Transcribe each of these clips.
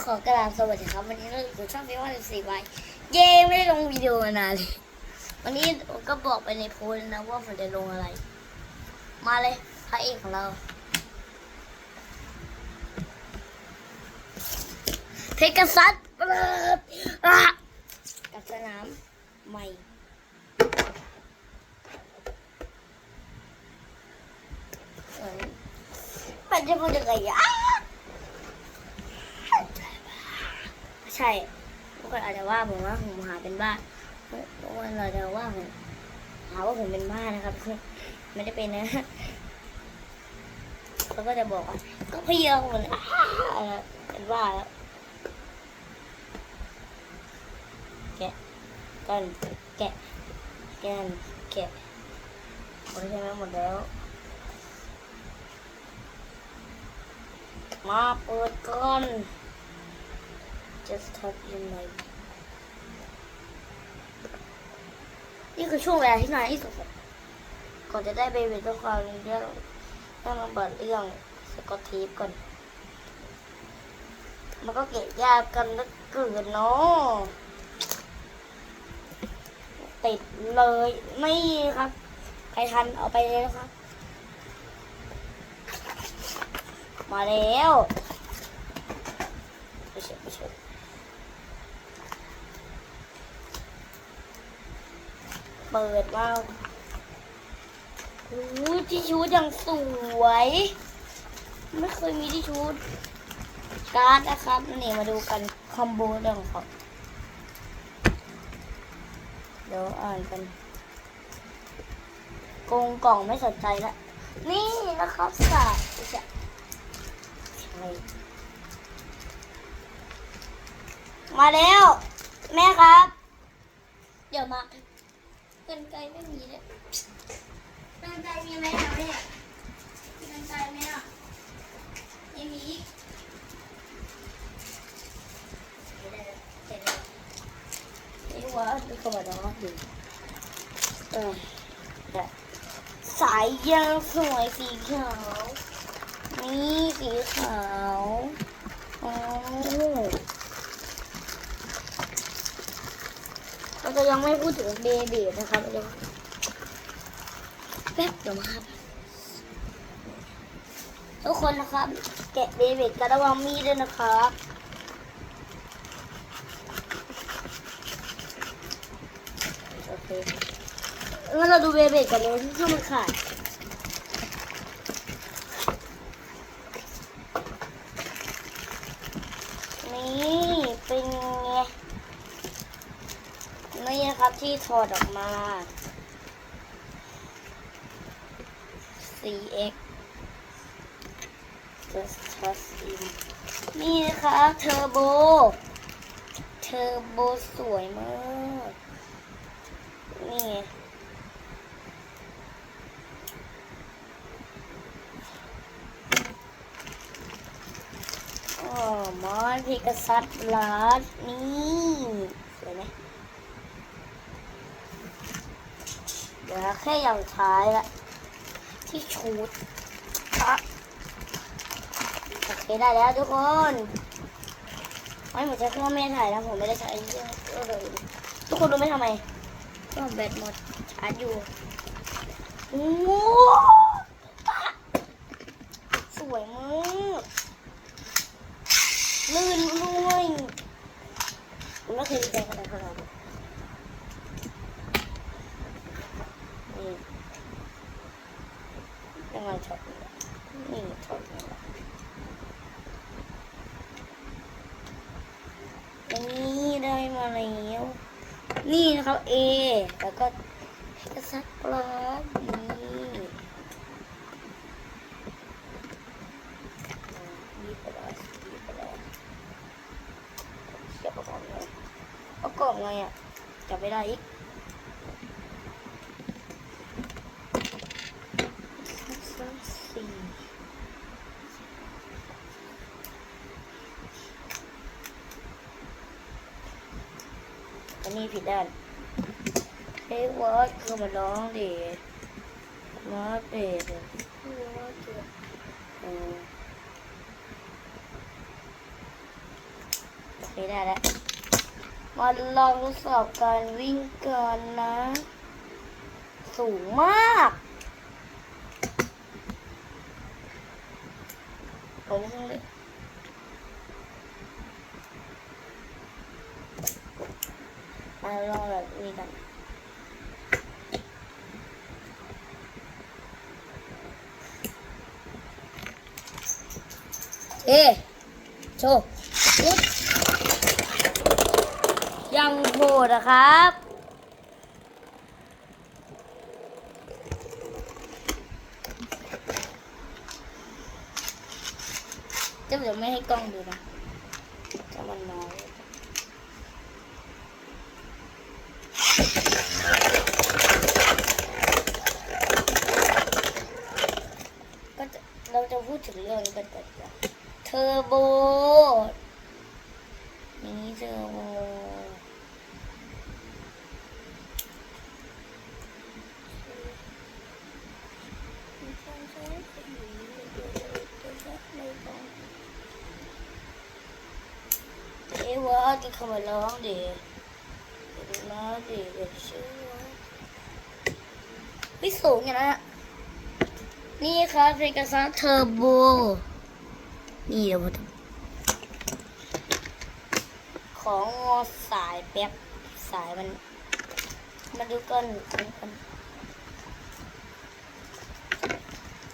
ขอกราบสวัสดีครับ วันนี้เราอยู่ช่องพี่ว่าสี่วันเย้ไม่ได้ลงวิดีโอมานานเลย วันนี้ก็บอกไปในโพสต์นะว่าผมจะลงอะไร มาเลยพระเอกของเราเพกาซัสเปิดกับสนามใหม่ปัจจุบันยังไงอะ ใช่ทุกคนอาจจะว่าผมว่าผมหาเป็นบ้าทุกคนเราจจะว่าผมหาว่าผมเป็นบ้านะครับไม่ได้เป็นนะแล้วก็จะบอกว่าก็เพียวเหมือนอ้าเป็นบ้าแล้วแกะกันแกะแกนแกะหมดใช่ไหมหมดแล้วมาเปิดก่อน just tap in my นี่คือช่วงเวลาที่นานที่สุดก่อนจะได้เบบีตัวความเรื่องต้องมาเปิดเรื่องสกอตเทปก่อน มันก็เก็บยากกันแล้วเกินเนาะติดเลยไม่ครับ ใครทันเอาไปเลยนะครับ มาแล้วไม่ใช่ไม่ใช่ เปิดมาโอ้โหที่ชูดอย่างสวย ไม่เคยมีที่ชูดการ์ดนะครับ นี่มาดูกันคอมโบเรื่องของเดี๋ยวอ่านกันกงกล่องไม่สนใจละนี่นะครับสาไม่ใช่ใช่มาแล้ว แม่ครับ เดี๋ยวมา กันไกลไม่มีเลยกันไกลมีไหมอะแม่มีกันไกลไหมอะไม่มีไม่ได้แล้วเสร็จแล้วนี่ว่าดูเข้ามาดองดูเออแต่สายยางสวยสีขาว นี่สีขาว อ๋อ เรา จะยังไม่พูดถึงเบบีนะครับยังแป๊บเดี๋ยวมาครับ ทุกคนนะครับ แกะเบบีกระวังมีดด้วยนะครับโอเคงั้นเราดูเบบีกันเลยที่มันขาดนี่เป็นไง นี่นะครับ ที่ถอดออกมา CX just trust in นี่นะครับเทอร์โบ เทอร์โบสวยมาก นี่อ๋อมอนพิกซัตบลัดนี่สวยไหม เดี๋ยวแค่อย่างท้ายละที่ชูดอะโอเคได้แล้วทุกคนไม่ผมใช้เครื่องแม่ถ่ายนะผมไม่ได้ใช้เครื่องเลยทุกคนรู้ไหมทำไมก็แบตหมดชาร์จอยู่โอ้โหสวยมากลื่นด้วยผมไม่เคยดีใจขนาดนั้ นนี่ยังไงช็อตนี้นี่ช็อตนี้นี่ได้มาแล้ว นี่นะครับ A แล้วก็กระซักปลานี่บีบไปล้วบีบไปล้วเสียบประกอบเลยประกอบไงอะจับไม่ได้อีก อันนี้ผิดด้านเฮ้วอดคือมาร้องดิวอดเด็ดวอดเด็ดเออเคได้แล้วมาลองทดสอบการวิ่งกันนะ สูงมาก ผมเพิ่ง เลยมาลองแบบนี้กันเอ๊โชว์ยยังโหดนะครับจะเดี๋ยวไม่ให้กล้องดูนะจะมันน้อยก็จะเราจะพูดถึงเรื่องนี้กันก่อนจ้ะเทอร์โบ นี่เทอร์โบ เอ้วะ จะเข้ามาร้องดิเดี๋ยวนะดิเดี๋ยวชื่อว่าไม่สูงอย่างนั้นนี่ครับเพกาซัสเทอร์โบ นี่เดี๋ยวผมของงอสายแป๊บสายมัน มาดูกันดูกัน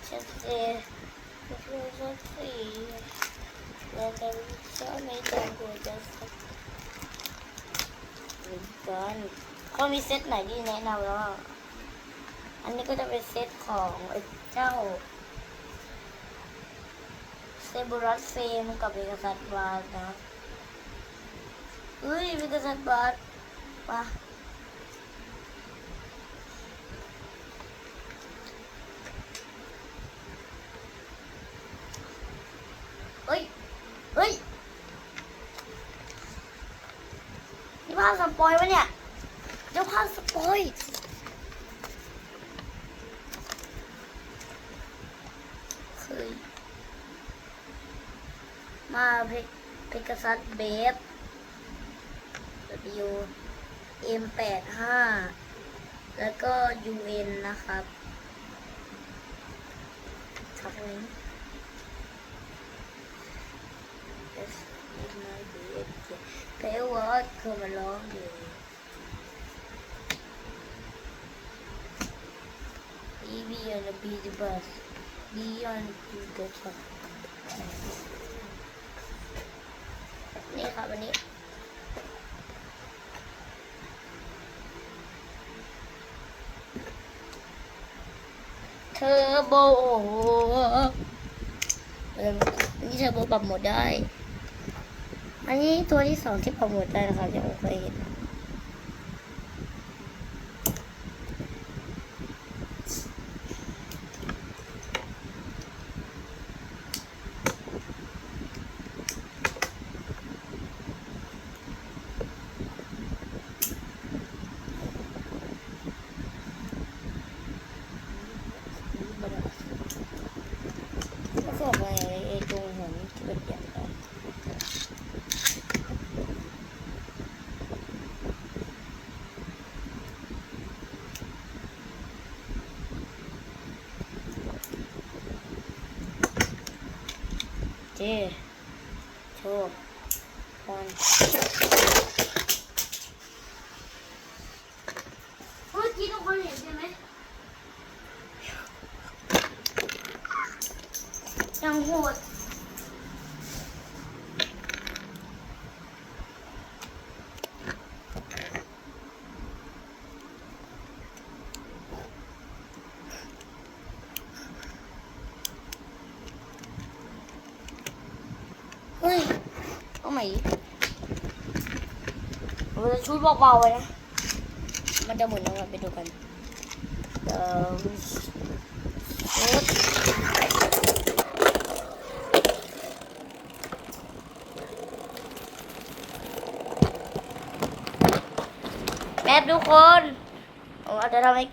ชัดเจนชัดเจนแล้วก็ชอบไม่ตรงหัวจ กเหมือนกันเขามีเซตไหนที่แนะนำแล้ว อันนี้ก็จะเป็นเซตของไอ้เจ้าเซบูรัสเฟมกับเอกสัตบาร์นะเฮ้ยเอกสัตบาร์มาเฮ้ย เฮ้ย นี่ภาพส ปอยวะเนี่ยเจ้าภาพสปอยเคยมาเพเพกาซัสเบฟ W M85 แล้วก็ UN นะครับครับนี้ Yes, it might be it. Yeah. แปลว่าคือมันร้องอยู่ B on the B the bus B on the the truck นี่ครับวันนี้เทอร์โบเอออันนี้เทอร์โบปรับโหมดได้ อันนี้ตัวที่สองที่ปรับโหมดได้นะครับยังไม่เคยเห็นก็บอกว่าไอ้ตรงหัวนี่ที่เป็นอย่างไร เจโชว์วันเมื่อกี้ทุกคนเห็นใช่ไหมยังโหดเฮ้ย เอาใหม่ดิมันจะชุดเบาๆไว้นะ มันจะหมุนยังไงไปดูกันเอ่อชุดแป๊บทุกคนผมอาจจะทำให้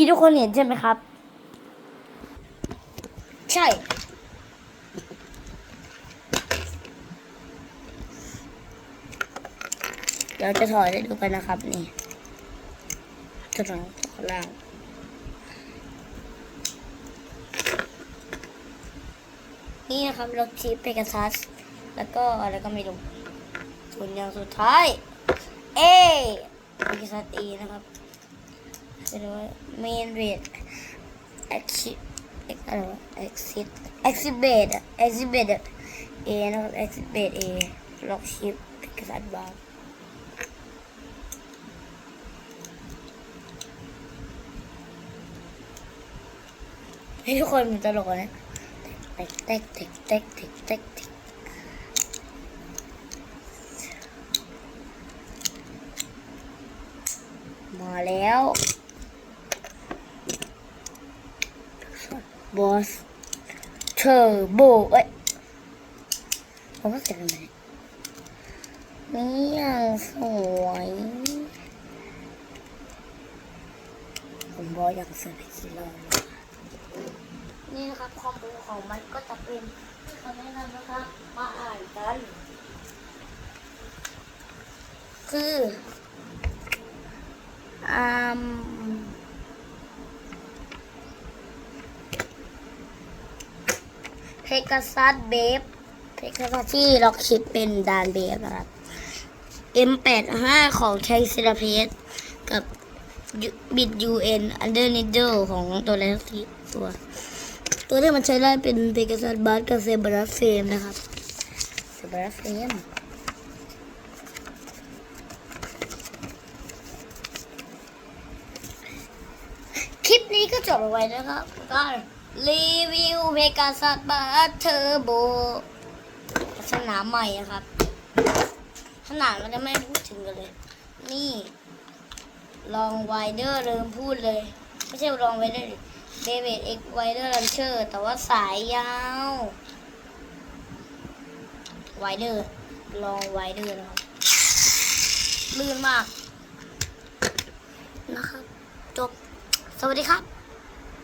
กี้ทุกคนเห็นใช่ไหมครับ ใช่ เดี๋ยวจะถอยให้ดูกันนะครับนี่จะถอยข้างล่างนี่นะครับรถชิปเปกัซัส แล้วก็อะไรก็ไม่รู้ส่วนอย่างสุดท้าย เอเปกัซัสเอนะครับ จะเรียกว่า main rate exit อะไรวะ exit exhibit exhibit อะ A นะครับ exhibit A ล็อกชิปเปกัซัสบาร์ให้ทุกคนมันตลกนะเต็กเต็กเต็กเต็กเต็กเต็กเต็กมาแล้ว บอสเทอร์โบเอ้ยผมว่าเสียงอะไรนี่อยังสวยผมบอกอย่างสวยกี่รอบแล้วนี่นะครับความรู้ของมันก็จะเป็นคำแนะนำนะครับมาอ่านกัน คืออ่า เพกาซัสเบฟเพกาซัสที่ล็อกชิปเป็นดานเบฟนะครับ M85 ของชัยศิลเพชรกับบิด UN Under Needle ของตัวแรกที่ตัว ตัวที่มันใช้ได้เป็นเพก a ซัสบัสกับเซบรัสเฟมนะครับเซบรัสเฟมคลิปนี้ก็จบลงไปนะครับก็ รีวิวเพก a ซัสบัสเทอร์โบสนามใหม่นะครับสนามเราจะไม่พูดถึงกันเลย นี่ลองไวเดอร์เริ่มพูดเลย ไม่ใช่ลองไวเดอร์เดวิดเอ็กไวเดอร์ลันเชอร์ แต่ว่าสายยาวไวเดอร์ ลองไวเดอร์นะครับลื่นมากนะครับ จบ สวัสดีครับ